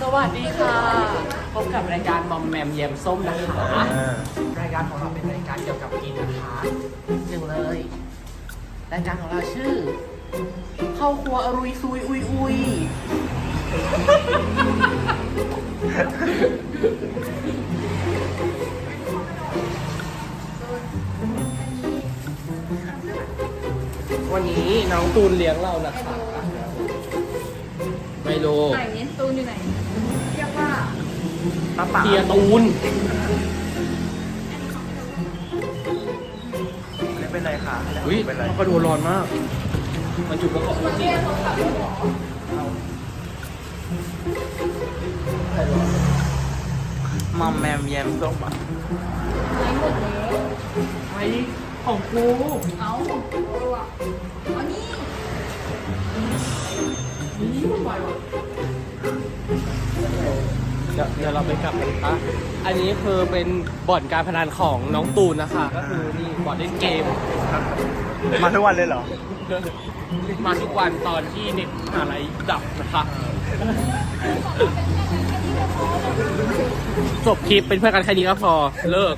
สวัสดีค่ะ พบกับรายการมอมแมมแยมส้มนะคะ รายการของเราเป็นรายการเกี่ยวกับกินนะคะหนึ่งเลย รายการของเราชื่อเข้าครัวอรุยซุยอุยอุยวันนี้น้องตูนเลี้ยงเรานะคะ ไมโล ไหนตูนอยู่ไหน ป้าป๋าเทียตูนไม่เป็นไรค่ะอุ้ยเป็นไรก็ดูร้อนมาก มันจุกประกอบจริงมอมแมมแยมส้มอะไหนหมดแล้วไอของกูเอาเออว่ะเอานี่นี่มันไปว่ะเดี๋ยวเดี๋ยวเราไปกลับกันปะอันนี้คือเป็นบ่อนการพนันของน้องตูนนะคะ ก็คือนี่บ่อนเล่นเกม มาทุกวันเลยเหรอ มาทุกวันตอนที่เน็ตมหาอะไรดับนะคะจบคลิปเป็นเพื่อนกันแค่นี้ก็พอเลิก